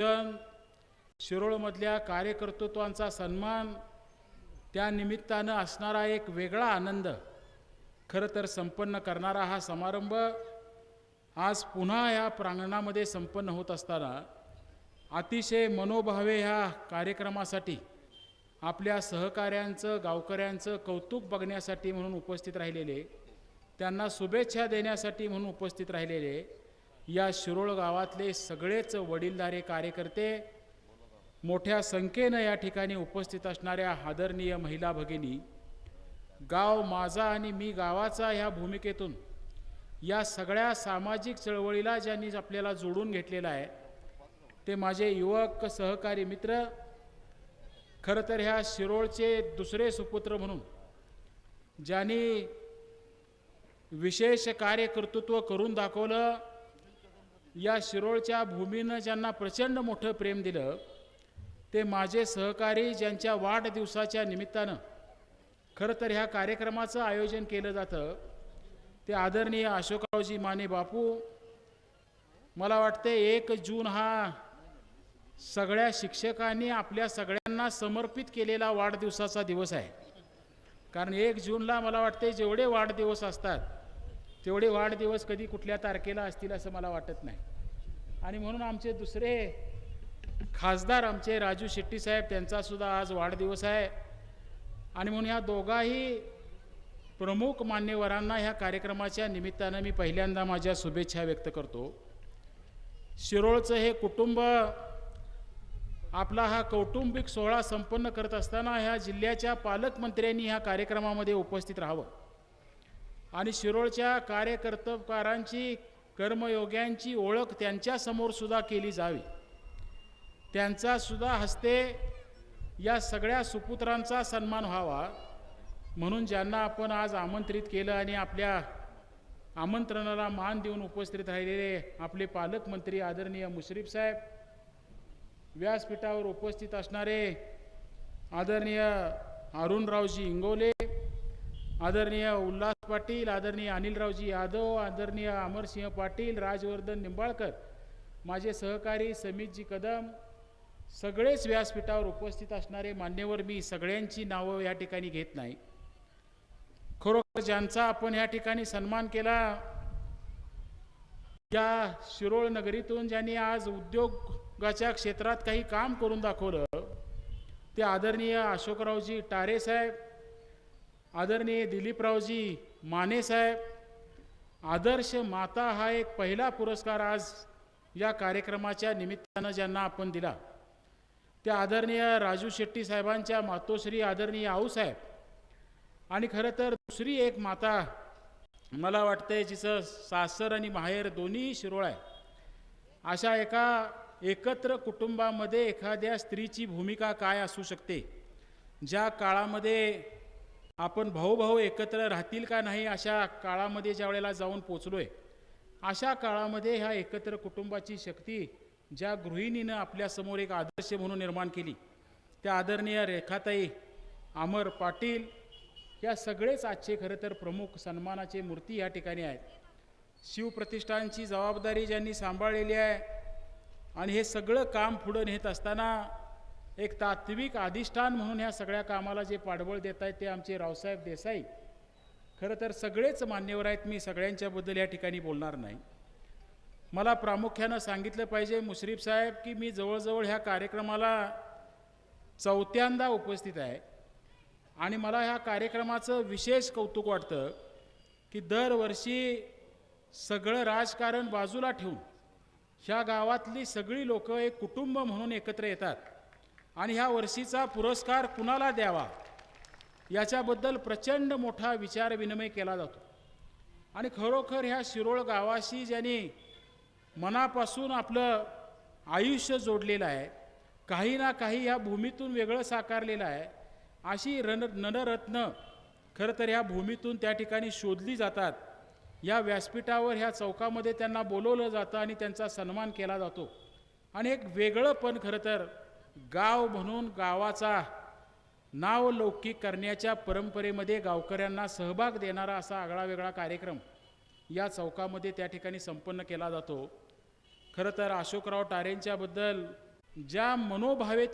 पूजन शिरोळमधल्या कार्यकर्तृत्वांचा सन्मान त्या निमित्तानं असणारा एक वेगळा आनंद खरं तर संपन्न करणारा हा समारंभ आज पुन्हा या प्रांगणामध्ये संपन्न होत असताना अतिशय मनोभावे ह्या कार्यक्रमासाठी आपल्या सहकाऱ्यांचं गावकऱ्यांचं कौतुक बघण्यासाठी म्हणून उपस्थित राहिलेले त्यांना शुभेच्छा देण्यासाठी म्हणून उपस्थित राहिलेले या शिरोळ गावातले सगळेच वडीलधारे कार्यकर्ते मोठ्या संख्येनं या ठिकाणी उपस्थित असणाऱ्या आदरणीय महिला भगिनी गाव माझा आणि मी गावाचा ह्या भूमिकेतून या सगळ्या सामाजिक चळवळीला ज्यांनी आपल्याला जोडून घेतलेलं आहे ते माझे युवक सहकारी मित्र खरं तर ह्या शिरोळचे दुसरे सुपुत्र म्हणून ज्यांनी विशेष कार्यकर्तृत्व करून दाखवलं या शिरोळच्या भूमीनं ज्यांना प्रचंड मोठं प्रेम दिलं ते माझे सहकारी ज्यांच्या वाढदिवसाच्या निमित्तानं खरं तर ह्या कार्यक्रमाचं आयोजन केलं जातं ते आदरणीय अशोकरावजी माने बापू. मला वाटते एक जून हा सगळ्या शिक्षकांनी आपल्या सगळ्यांना समर्पित केलेला वाढदिवसाचा दिवस आहे. कारण एक जूनला मला वाटते जेवढे वाढदिवस असतात तेवढे वाढदिवस कधी कुठल्या तारखेला असतील असं मला वाटत नाही. आणि म्हणून आमचे दुसरे खासदार आमचे राजू शेट्टी साहेब त्यांचा सुद्धा आज वाढदिवस आहे. आणि म्हणून ह्या दोघाही प्रमुख मान्यवरांना ह्या कार्यक्रमाच्या निमित्तानं मी पहिल्यांदा माझ्या शुभेच्छा व्यक्त करतो. शिरोळचं हे कुटुंब आपला हा कौटुंबिक सोहळा संपन्न करत असताना ह्या जिल्ह्याच्या पालकमंत्र्यांनी ह्या कार्यक्रमामध्ये उपस्थित राहावं. आणि शिरोळच्या कार्यकर्तकारांची कर्मयोग्यांची ओळख त्यांच्यासमोर सुद्धा केली जावी. त्यांचा सुद्धा हस्ते या सगळ्या सुपुत्रांचा सन्मान व्हावा म्हणून ज्यांना आपण आज आमंत्रित केलं आणि आपल्या आमंत्रणाला मान देऊन उपस्थित राहिलेले आपले पालकमंत्री आदरणीय मुश्रीफ साहेब व्यासपीठावर उपस्थित असणारे आदरणीय अरुणरावजी इंगोले आदरणीय उल्हास पाटील आदरणीय अनिलरावजी यादव आदरणीय अमरसिंह पाटील राजवर्धन निंबाळकर माझे सहकारी समितजी कदम सगळेच व्यासपीठावर उपस्थित असणारे मान्यवर मी सगळ्यांची नावं या ठिकाणी घेत नाही. खरोखर ज्यांचा आपण या ठिकाणी सन्मान केला या शिरोळ नगरीतून ज्यांनी आज उद्योगाच्या क्षेत्रात काही काम करून दाखवलं ते आदरणीय अशोकरावजी टारे साहेब आदरणीय दिलीपरावजी माने साहेब आदर्श माता हा एक पहिला पुरस्कार आज या कार्यक्रमाच्या निमित्तानं ज्यांना आपण दिला. त्या आदरणीय राजू शेट्टी साहेबांच्या मातोश्री आदरणीय आऊसाहेब आणि खरं तर दुसरी एक माता मला वाटते जिचं सासर आणि माहेर दोन्ही शिरोळ आहे. अशा एका एकत्र कुटुंबामध्ये एखाद्या स्त्रीची भूमिका काय असू शकते? ज्या काळामध्ये आपण भाऊ भाऊ एकत्र राहतील का नाही अशा काळामध्ये ज्या वेळेला जाऊन पोचलो आहे अशा काळामध्ये ह्या एकत्र कुटुंबाची शक्ती ज्या गृहिणीनं आपल्यासमोर एक आदर्श म्हणून निर्माण केली त्या आदरणीय रेखाताई अमर पाटील या सगळेच आजचे खरं तर प्रमुख सन्मानाचे मूर्ती या ठिकाणी आहेत. शिवप्रतिष्ठानची जबाबदारी ज्यांनी सांभाळलेली आहे आणि हे सगळं काम पुढं नेत असताना एक तात्विक अधिष्ठान म्हणून ह्या सगळ्या कामाला जे पाठबळ देत आहेत ते आमचे रावसाहेब देसाई. खरं तर सगळेच मान्यवर आहेत मी सगळ्यांच्याबद्दल या ठिकाणी बोलणार नाही. मला प्रामुख्यानं सांगितलं पाहिजे मुश्रीफ साहेब की मी जवळजवळ ह्या कार्यक्रमाला चौथ्यांदा उपस्थित आहे आणि मला ह्या कार्यक्रमाचं विशेष कौतुक वाटतं की दरवर्षी सगळं राजकारण बाजूला ठेवून ह्या गावातली सगळी लोकं एक कुटुंब म्हणून एकत्र येतात. आणि ह्या वर्षीचा पुरस्कार कुणाला द्यावा? याच्याबद्दल प्रचंड मोठा विचारविनिमय केला जातो. आणि खरोखर ह्या शिरोळ गावाशी ज्यांनी मनापासून आपलं आयुष्य जोडलेलं आहे काही ना काही ह्या भूमीतून वेगळं साकारलेलं आहे अशी रण ननरत्न खरं तर ह्या भूमीतून त्या ठिकाणी शोधली जातात. या व्यासपीठावर ह्या चौकामध्ये त्यांना बोलवलं जातं आणि त्यांचा सन्मान केला जातो. आणि एक वेगळं पण खरं तर गाव म्हणून गावाचा नाव लौकिक करण्याच्या परंपरेमध्ये गावकऱ्यांना सहभाग देणारा असा आगळावेगळा कार्यक्रम या चौकामध्ये त्या ठिकाणी संपन्न केला जातो. खरं तर अशोकराव टारेंच्याबद्दल ज्या मनोभावे